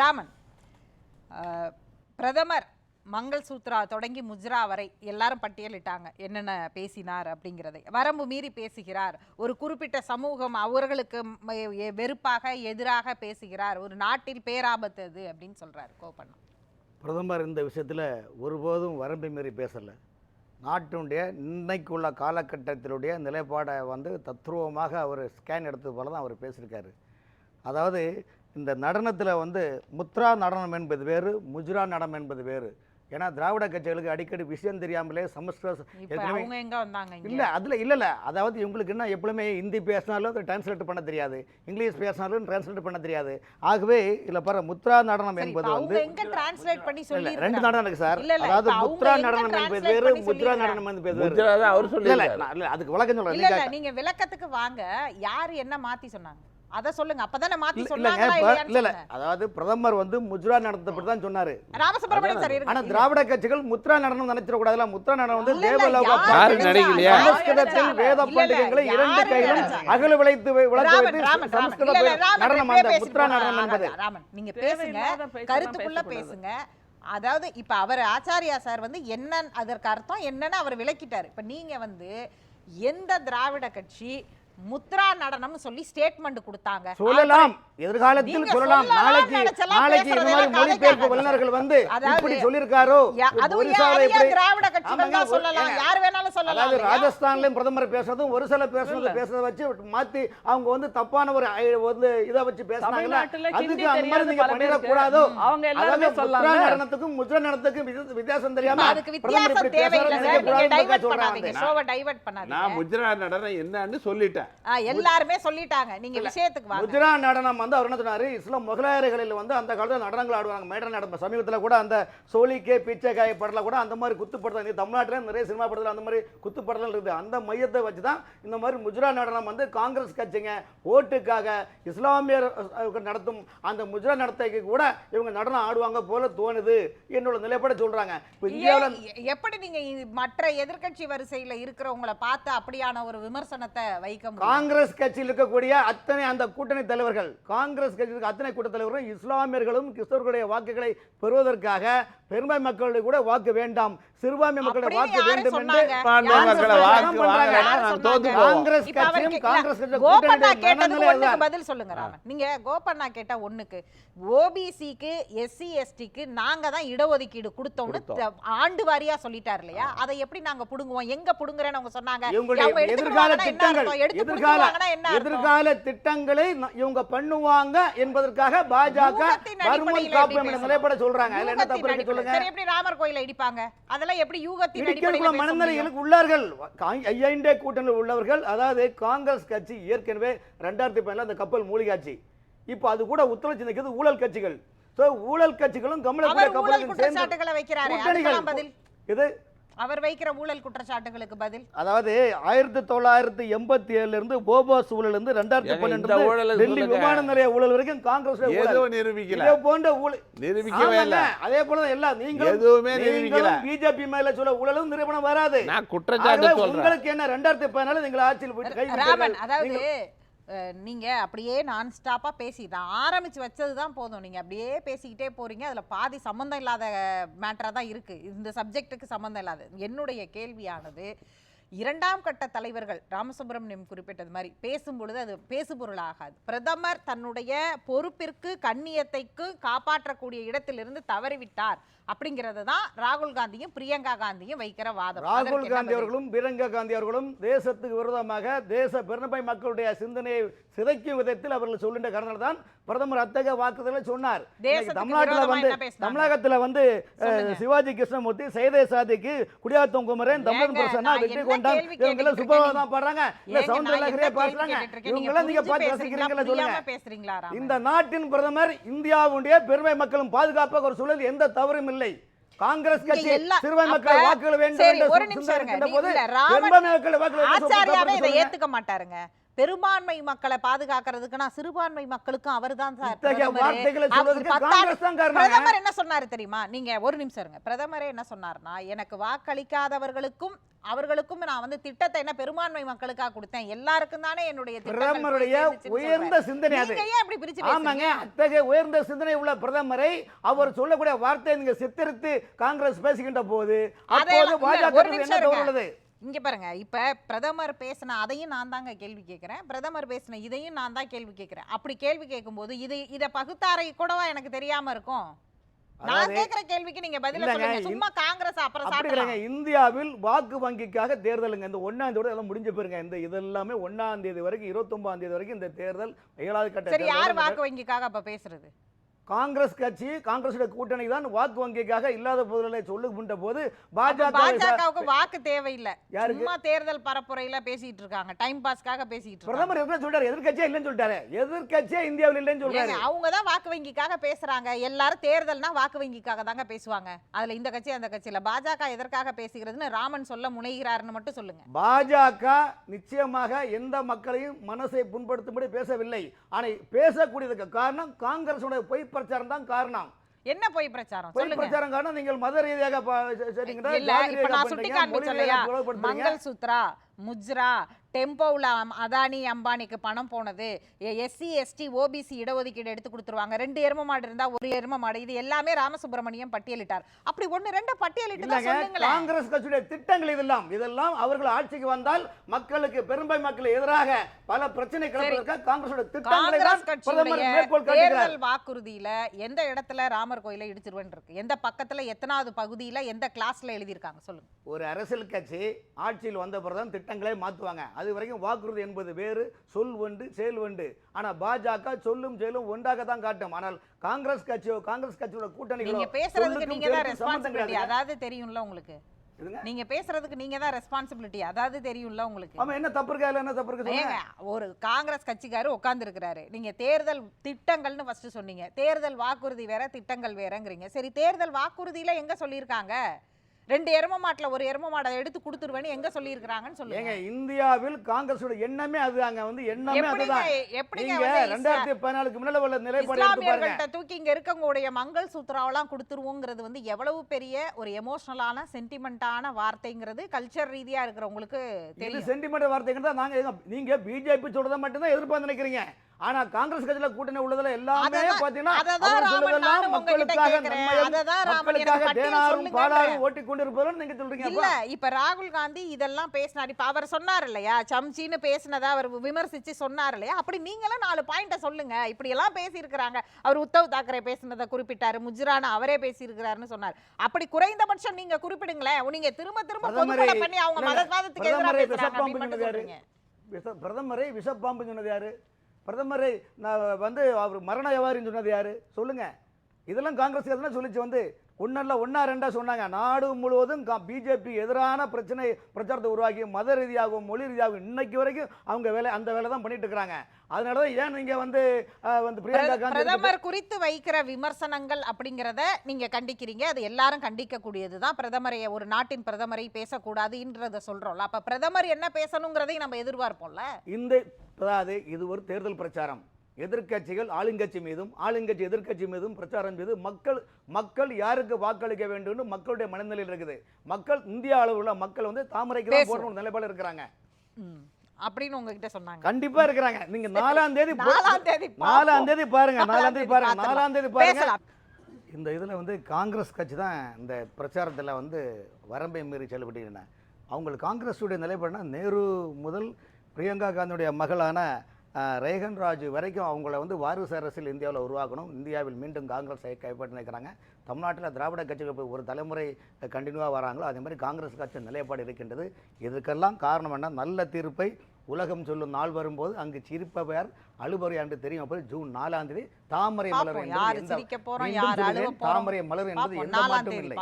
ராமன் பிரதமர் மங்கள் சூத்ரா தொடங்கி முஜ்ரா வரை எல்லாரும் பட்டியலிட்டாங்க. என்னென்ன பேசினார் அப்படிங்கிறதை. வரம்பு மீறி பேசுகிறார். ஒரு குறிப்பிட்ட சமூகம் அவர்களுக்கு வெறுப்பாக எதிராக பேசுகிறார். ஒரு நாட்டில் பேராபத்து அது அப்படின்னு சொல்கிறார் கோபண்ணா. பிரதமர் இந்த விஷயத்தில் ஒருபோதும் வரம்பு மீறி பேசலை. நாட்டினுடைய இன்னைக்கு உள்ள காலகட்டத்தினுடைய நிலைப்பாடை வந்து தத்ரூபமாக அவர் ஸ்கேன் எடுத்தது போல தான் அவர் பேசியிருக்காரு. அதாவது இந்த நடனத்தில் வந்து முத்ரா நடனம் என்பது வேறு முஜ்ரா நடனம் என்பது வேறு. ஏன்னா திராவிட கட்சிகளுக்கு அடிக்கடி விஷயம் தெரியாமலே சமஸ்கிருத இப்ப ஏற்கனவே அவங்க எங்க வந்தாங்க இங்க? இல்லை அதில் இல்லை இல்லை. அதாவது இவங்களுக்கு என்ன எப்பவுமே ஹிந்தி பேசினாலும் அதை டிரான்ஸ்லேட் பண்ண தெரியாது. இங்கிலீஷ் பேசினாலும் டிரான்ஸ்லேட் பண்ண தெரியாது. ஆகவே இதில் பாரு முத்ரா நடனம் என்பது வந்து அவங்க எங்க டிரான்ஸ்லேட் பண்ணி இல்ல, சொல்லி ரெண்டு நடனம் இருக்கு சார் அதாவது முத்ரா நடனம் என்பது வேறு முத்ரா? நடனம் என்பது வேறு. முத்ரா தான் அவர் இல்ல, அதுக்கு விளக்கம் நீங்க நீங்க விளக்கத்துக்கு வாங்க. யாரு என்ன மாத்தி சொன்னாங்க? அத சொல்லுங்க அப்பதானே மாத்தி சொன்னாங்களா இல்ல. அதாவது பிரதமர் வந்து முத்ரா நடனத்தை தான் சொன்னாரு ராமசுப்ரமணியன் சார் ஆனா திராவிட கட்சிகள் முத்ரா நடனம் நினைச்சிட கூடாதுல முத்ரா நடனம் வந்து தேவலோக சமஸ்கிருதத்தில்? வேத பண்டிகைகளை இரண்டு நினைச்சா? அகல விளைத்து விளக்கு. சமஸ்கிருத நடனம் அந்த முத்ரா நடனம் என்பது. ராமன், நீங்க பேசுங்க கருத்துக்குள்ள. பேசுங்க அதாவது இப்ப அவர் ஆச்சாரியா சார் வந்து என்ன அதற்கு அர்த்தம் என்னன்னு அவர் விளக்கிட்டாரு இப்ப நீங்க வந்து எந்த திராவிட கட்சி முத்ரா நடனம்னு சொல்லி ஸ்டேட்மெண்ட் கொடுத்தாங்க. சொல்லலாம். எதிர்காலத்தில் சொல்லலாம். சொல்லலாம் நாளைக்கு நாளைக்கு இந்த மாதிரி மொழிபெயர்ப்பு. வல்லுநர்கள் வந்து இப்படி யார் இப்படி யார் திராவிட கட்சிகள் தான் சொல்லலாம். யார் வேணாலும் சொல்லலாம் அதாவது? ராஜஸ்தான்லயும் பிரதமர் பேசுறதும் ஒரு சில பேசுறது பேசுறத வச்சு மாத்தி அவங்க வந்து தப்பான ஒரு வந்து இதை வச்சு தமிழ்நாட்டுல அதுக்கு அந்த மாதிரி நீங்க பண்ணிடக்கூடாதோ இருக்கு. அவங்க முத்ரா சொல்லலாம்ல. நடனத்துக்கும் முத்ரா நடனத்துக்கும் வித்தியாசம் தெரியாம அதுக்கு வித்தியாசம் தேவையில்லை நீங்க டைவர்ட் சொல்றாங்க. பண்ணாதீங்க. ஷோவை டைவர்ட் நான் பண்ணாதீங்க முஜ்ரா நடனம் என்னன்னு சொல்லிட்டேன். எல்லாருமே சொல்லிட்டாங்க. நீங்க விஷயத்துக்கு வாங்க. முஜ்ரா நடனம் வந்து அவர் என்ன சொன்னாரு. இஸ்லாம் முகலாயர்களில் வந்து அந்த காலத்துல நடனங்கள் ஆடுவாங்க. மேடர் நடனம். சமீபத்துல கூட அந்த சோழிக்கே பிச்சைக்காய் படத்துல கூட அந்த மாதிரி குத்து படத்தில் இந்த தமிழ்நாட்டுல நிறைய சினிமா படத்துல அந்த மாதிரி குத்து படங்கள் இருக்குது. அந்த மையத்தை வச்சு தான் இந்த மாதிரி முஜ்ரா நடனம் வந்து காங்கிரஸ் கட்சிங்க ஓட்டுக்காக இஸ்லாமியர் நடத்தும் அந்த முஜ்ரா நடத்தைக்கு கூட இவங்க நடனம் ஆடுவாங்க போல தோணுது என்னோட நிலைப்பாட சொல்றாங்க. எப்படி நீங்க மற்ற எதிர்க்கட்சி வரிசையில இருக்கிறவங்கள பார்த்து அப்படியான ஒரு விமர்சனத்தை வைக்க காங்கிரஸ் கட்சியில் இருக்கக்கூடிய அத்தனை அந்த கூட்டணி தலைவர்கள் காங்கிரஸ் கட்சியில் அத்தனை கூட்ட தலைவர்களும் இஸ்லாமியர்களும் கிறிஸ்தவர்களுடைய வாக்குகளை பெறுவதற்காக பெரும்பான்மை மக்களுடைய கூட வாக்கு வேண்டாம். சிறுபான்மை மக்களுடைய வாக்கு வேண்டும் என்று காங்கிரஸ் கட்சியும் காங்கிரஸ். பதில் சொல்லுங்க ராமன் நீங்க கோபண்ணா கேட்ட ஒண்ணுக்கு. ஓபிசிக்கு எஸ்சி எஸ்டிக்கு நாங்க தான் இடஒதுக்கீடு கொடுத்தோம்னு ஆண்டு வாரியா சொல்லிட்டாரு இல்லையா? அதை எப்படி நாங்க புடுங்குவோம்? எங்க புடுங்குறேன்னு அவங்க சொன்னாங்க. எதிர்கால திட்டங்கள் எதிர்கால? எதிர்கால திட்டங்களை இவங்க பண்ணுவாங்க என்பதற்காக பாஜக நிலைப்பாட சொல்றாங்க. அதுல என்ன தப்பு. சொல்லுங்க. சரி, எப்படி ராமர் கோயிலை இடிப்பாங்க? அதெல்லாம் எப்படி யூகத்தின் அடிப்படையில? மனநிலைகளுக்கு உள்ளார்கள். ஐஎன்டே கூட்டணியில் உள்ளவர்கள் அதாவது காங்கிரஸ் கட்சி ஏற்கனவே ரெண்டாயிரத்தி பதினால அந்த கப்பல் மூலிகாட்சி இப்போ அது கூட ஒத்துழைச்சு நிற்கிறது ஊழல் கட்சிகள். ஸோ ஊழல் கட்சிகளும் கமலக்கூடிய கப்பலுக்கும் சேர்ந்து கூட்டணிகள். இது அவர் வைக்கிற ஊழல் குற்றச்சாட்டுகளுக்கு பதில்? அதாவது ஆயிரத்தி தொள்ளாயிரத்தி எண்பத்தி ஏழுல இருந்து போபாஸ் ஊழல் இருந்து ரெண்டாயிரத்தி பன்னெண்டு டெல்லி. விமான நிலைய ஊழல் வரைக்கும் காங்கிரஸ் ஏதோ நிரூபிக்கல. இதே போன்ற ஊழல். நிரூபிக்கவே இல்ல. அதே போல தான் எல்லாம் நீங்களும் எதுவுமே நிரூபிக்கல. பிஜேபி மேல சொல்ல ஊழலும் நிரூபணம் வராது. நான் குற்றச்சாட்டு சொல்றேன். உங்களுக்கு என்ன? ரெண்டாயிரத்தி பதினாலு நீங்கள் ஆட்சியில் போயிட்டு கை ராமன். அதாவது நீங்கள் அப்படியே நான் ஸ்டாப்பாக பேசிதான் ஆரம்பிச்சு வச்சது தான் போதும். நீங்கள் அப்படியே பேசிக்கிட்டே போகிறீங்க அதில் பாதி சம்மந்தம் இல்லாத மேட்டராக தான் இருக்குது இந்த சப்ஜெக்ட்டுக்கு சம்மந்தம் இல்லாத என்னுடைய கேள்வியானது இரண்டாம் கட்ட தலைவர்கள் ராமசுப்ரமணியம் குறிப்பிட்டது மாதிரி பேசும்பொழுது அது பேசுபொருள் ஆகாது பிரதமர் தன்னுடைய பொறுப்பிற்கு கண்ணியத்தைக்கு காப்பாற்றக்கூடிய இடத்திலிருந்து தவறிவிட்டார் அப்படிங்கிறது தான் ராகுல் காந்தியும் பிரியங்கா காந்தியும் வைக்கிற வாதம் ராகுல் காந்தி? அவர்களும் பிரியங்கா காந்தி அவர்களும் தேசத்துக்கு விரோதமாக தேச பெருமை மக்களுடைய சிந்தனையை சிதைக்கும் விதத்தில் அவர்கள் சொல்லுகின்ற காரணத்தால் தான் பிரதமர் அத்தகைய வாக்குதலை சொன்னார் தமிழ்நாட்டுல வந்து? தமிழகத்துல வந்து. சிவாஜி கிருஷ்ணமூர்த்தி சைதே சாதிக்கு குடியாத்தம் குமரன் தமிழ் பிரசன்னா வெற்றி கேள்வி இவங்க எல்லாம் இருக்கேன் தான் பாடுறாங்க இல்ல சவுண்ட் கேள்வி பேசுறாங்க? இவங்க எல்லாம் நீங்க பார்த்து ரசிக்கிறீங்களா சொல்லுங்க? இந்த நாட்டின் பிரதமர் இந்தியாவுடைய பெருமை மக்களும் பாதுகாப்பாக ஒரு சூழல் எந்த தவறும் இல்லை காங்கிரஸ் கட்சி சிறுபான்மை மக்கள் வாக்குகள் வேண்டும் என்ற ஒரு நிமிஷம் இருங்க. மக்கள் வாக்குகள் என்ன ஆச்சாரியாவே இதை. ஏத்துக்க மாட்டாருங்க பெரும்பான்மை மக்களை பாதுகாக்கிறதுக்குன்னா சிறுபான்மை மக்களுக்கும் சார் அவர் தான் காரணம். பிரதமர் என்ன சொன்னாரு தெரியுமா? நீங்க ஒரு நிமிஷம் இருங்க. பிரதமரே என்ன சொன்னாருன்னா எனக்கு வாக்களிக்காதவர்களுக்கும் அவர்களுக்கும் நான் வந்து திட்டத்தை என்ன பெரும்பான்மை மக்களுக்காக கொடுத்தேன். எல்லாருக்கும் தானே என்னுடைய பிரதமருடைய உயர்ந்த. சிந்தனை அது. ஏன் இப்படி பிரிச்சு ஆமாங்க அத்தகைய உயர்ந்த சிந்தனை உள்ள பிரதமரை அவர் சொல்லக்கூடிய வார்த்தையை நீங்க சித்தரித்து காங்கிரஸ் பேசுகின்ற போது அப்போது பாஜக என்ன. உள்ளது இங்க பாருங்க. இப்ப பிரதமர் பேசின அதையும் நான் தாங்க கேள்வி கேட்கிறேன். பிரதமர் பேசின இதையும் நான் தான் கேள்வி கேட்கிறேன். அப்படி கேள்வி கேட்கும்போது இது இத பகுத்தாரை கூடவா எனக்கு தெரியாம இருக்கும்? நான் கேக்குற கேள்விக்கு நீங்க பதில சொல்லுங்க. சும்மா காங்கிரஸ் அப்புறம் இல்லைங்க. இந்தியாவில் வாக்கு வங்கிக்காக தேர்தலுங்க. இந்த ஒன்னாம் தேதி எல்லாம் முடிஞ்ச போயிருங்க. இந்த இதெல்லாமே ஒன்னாம் தேதி வரைக்கும் இருபத்தொன்பதாம் தேதி வரைக்கும் இந்த தேர்தல் ஏழாவது கட்ட சரி யார் வாக்கு வங்கிக்காக அப்ப பேசுறது? காங்கிரஸ் கட்சி காங்கிரஸுடைய கூட்டணி தான் வாக்கு வங்கிக்காக இல்லாத பொருளை சொல்லுகின்ற போது பாஜக பாஜகவுக்கு வாக்கு தேவையில்லை? சும்மா தேர்தல் பரப்புரையில பேசிட்டு இருக்காங்க. டைம் பாஸ்க்காக பேசிட்டு பிரதமர் என்ன சொல்றாரு? எதிர்க்கட்சியே இல்லைன்னு சொல்லிட்டாரு. எதிர்க்கட்சியே இந்தியாவில் இல்லைன்னு சொல்றாரு. அவங்க தான் வாக்கு வங்கிக்காக பேசுறாங்க. எல்லாரும் தேர்தல்னா வாக்கு வங்கிக்காக தாங்க பேசுவாங்க. அதுல இந்த கட்சி அந்த கட்சியில பாஜக எதற்காக பேசுகிறதுன்னு ராமன் சொல்ல முனைகிறாருன்னு மட்டும் சொல்லுங்க. பாஜக நிச்சயமாக எந்த மக்களையும் மனசை புண்படுத்தும்படி பேசவில்லை. ஆனால் பேசக்கூடியதுக்கு காரணம் காங்கிரசுடைய பொய் பிரச்சாரம் தான் காரணம் என்ன போய் பிரச்சாரம் பொய் சொல்லுங்க பிரச்சாரம் காரணம் நீங்கள் மத ரீதியாக சரிங்களா? இல்ல இப்ப நான் சுட்டி. மங்கள் சுத்ரா முஜ்ரா டெம்போவில் அதானி அம்பானிக்கு பணம் போனது. எஸ்சி எஸ்டி ஓபிசி இடஒதுக்கீடு எடுத்து கொடுத்துருவாங்க. ரெண்டு எரும மாடு இருந்தா ஒரு எரும மாடு. இது எல்லாமே ராமசுப்ரமணியம் பட்டியலிட்டார். அப்படி ஒண்ணு ரெண்டு பட்டியலிட்டு காங்கிரஸ் கட்சியுடைய திட்டங்கள் இதெல்லாம். இதெல்லாம் அவர்கள் ஆட்சிக்கு வந்தால் மக்களுக்கு பெரும்பை மக்கள் எதிராக பல பிரச்சனை தேர்தல் வாக்குறுதியில எந்த இடத்துல ராமர் கோயிலை இடிச்சிருவேன் இருக்கு? எந்த பக்கத்துல எத்தனாவது பகுதியில எந்த கிளாஸ்ல எழுதியிருக்காங்க? சொல்லுங்க. ஒரு அரசியல் கட்சி ஆட்சியில் வந்த பிறகுதான் திட்டங்களை மாற்றுவாங்க அது வரைக்கும் வாக்குறுதி என்பது வேறு சொல் ஒன்று செயல் ஒன்று. ஆனால் பாஜக சொல்லும் செயலும் ஒன்றாக தான் காட்டும். ஆனால் காங்கிரஸ் கட்சியோ காங்கிரஸ் கட்சியோட நீங்க பேசுறதுக்கு நீங்க தான் ரெஸ்பான்சிபிலிட்டி. அதாவது தெரியும்ல உங்களுக்கு? நீங்க பேசுறதுக்கு நீங்க தான் ரெஸ்பான்சிபிலிட்டி அதாவது தெரியும்ல உங்களுக்கு? ஆமா என்ன தப்பு இருக்கா என்ன தப்பு இருக்கு ஒரு காங்கிரஸ் கட்சிக்காரு உட்கார்ந்து இருக்கிறாரு நீங்க தேர்தல் திட்டங்கள்னு ஃபர்ஸ்ட் சொன்னீங்க. தேர்தல் வாக்குறுதி வேற திட்டங்கள் வேறங்கிறீங்க. சரி தேர்தல் வாக்குறுதியில எங்க சொல்லியிருக்காங்க? ரெண்டு எரும மாட்டுல ஒரு எரும மாடை எடுத்து கொடுத்துருவேன்னு எங்க சொல்லியிருக்காங்கன்னு ஏங்க சொல்லுங்க இந்தியாவில் காங்கிரஸோட எண்ணமே அதுதாங்க வந்து எண்ணமே அதுதான். எப்படிங்க ரெண்டாயிரத்தி பதினாலுக்கு முன்னால உள்ள நிலைப்பாடு தூக்கி இங்க இருக்கக்கூடிய மங்கள் சூத்ராவெல்லாம் கொடுத்துருவோங்கிறது வந்து எவ்வளவு பெரிய ஒரு எமோஷனலான சென்டிமெண்டான வார்த்தைங்கிறது கல்ச்சர் ரீதியா இருக்கிறவங்களுக்கு தெரியும். சென்டிமெண்ட் வார்த்தைகள் தான் நாங்க நீங்க பிஜேபி சொல்றதை மட்டும் தான் எதிர்பார்த்து நினைக்கிறீங்க. ஆனா காங்கிரஸ் கட்சியில கூட்டணி உள்ளதுல எல்லாமே பாத்தீங்கன்னா மக்களுக்காக. நன்மையும் மக்களுக்காக தேனாரும். பாலாரும் ஓட்டி கொண்டிருப்பதும் நீங்க சொல்றீங்க இல்ல இப்ப ராகுல் காந்தி இதெல்லாம் பேசினார். இப்ப அவர் சொன்னார் இல்லையா? சம்ச்சின்னு பேசினதா அவர் விமர்சிச்சு சொன்னார் இல்லையா? அப்படி நீங்களும் நாலு பாயிண்ட சொல்லுங்க. இப்படி எல்லாம் பேசி இருக்கிறாங்க அவர் உத்தவ் தாக்கரே பேசினதை குறிப்பிட்டாரு. முஜ்ரான அவரே பேசி இருக்கிறாருன்னு சொன்னார். அப்படி குறைந்தபட்சம் நீங்க குறிப்பிடுங்களேன். நீங்க திரும்ப திரும்ப பண்ணி அவங்க மதவாதத்துக்கு எதிராக பிரதமரை பேசுறாங்க பிரதமரை விஷப்பாம்பு சொன்னது யாரு? பிரதமரை நான் வந்து அவர் மரண வியாபாரின்னு சொன்னது யாரு? சொல்லுங்க. இதெல்லாம் காங்கிரஸ் எதுனா சொல்லிச்சு வந்து. ஒன்னல்ல ஒன்னா ரெண்டா சொன்னாங்க. நாடு முழுவதும் பிஜேபி எதிரான பிரச்சனை பிரச்சாரத்தை உருவாக்கி மத ரீதியாகவும் மொழி ரீதியாகவும் இன்னைக்கு வரைக்கும் அவங்க வேலை அந்த வேலை தான் பண்ணிட்டு இருக்காங்க அதனால தான் ஏன் நீங்க வந்து வந்து பிரியங்கா காந்தி பிரதமர் குறித்து வைக்கிற விமர்சனங்கள் அப்படிங்கறத நீங்க கண்டிக்கிறீங்க. அது எல்லாரும் கண்டிக்க கூடியதுதான் பிரதமரை ஒரு நாட்டின் பிரதமரை பேசக்கூடாதுன்றத சொல்றோம்ல. அப்ப பிரதமர் என்ன பேசணுங்கிறதையும் நம்ம எதிர்பார்ப்போம்ல. இந்த அதாவது இது ஒரு தேர்தல் பிரச்சாரம். எதிர்க்கட்சிகள் ஆளுங்கட்சி மீதும் ஆளுங்கட்சி எதிர்க்கட்சி மீதும் பிரச்சாரம் செய்து மக்கள் மக்கள் யாருக்கு வாக்களிக்க வேண்டும்னு மக்களுடைய மனநிலையில் இருக்குது மக்கள் இந்திய அளவில் மக்கள் வந்து தாமரைக்கு தான். போடணும் நிலைப்பாடு இருக்கிறாங்க. அப்படின்னு உங்ககிட்ட சொன்னாங்க கண்டிப்பா இருக்கிறாங்க நீங்க நாலாம் தேதி நாலாம் தேதி பார்ப்போம். நாலாம் தேதி பாருங்க நாலாம் தேதி பாருங்க. நாலாம் தேதி பாருங்க. இந்த இதுல வந்து காங்கிரஸ் கட்சி தான் இந்த பிரச்சாரத்துல வந்து வரம்பை மீறி செயல்பட்டு அவங்களுக்கு காங்கிரஸுடைய நிலைப்பாடுனா நேரு முதல் பிரியங்கா காந்தியுடைய மகளான ரேகன் ராஜு வரைக்கும் அவங்கள வந்து வாரிசு அரசியல் இந்தியாவில் உருவாக்கணும். இந்தியாவில் மீண்டும் காங்கிரஸை கைப்பற்றி நினைக்கிறாங்க. தமிழ்நாட்டில் திராவிட கட்சிகள் ஒரு தலைமுறை கண்டினியூவாக வராங்களோ அதே மாதிரி காங்கிரஸ் கட்சி நிலைப்பாடு இருக்கின்றது. இதுக்கெல்லாம் காரணம் என்ன? நல்ல தீர்ப்பை உலகம் சொல்லும் நாள் வரும்போது அங்கு சிரிப்பவர் அழுபவர் என்று தெரியும். அப்போ ஜூன் நாலாம் தேதி தாமரை மலர் தாமரை மலர் என்பது. எந்த தேதி இல்லை.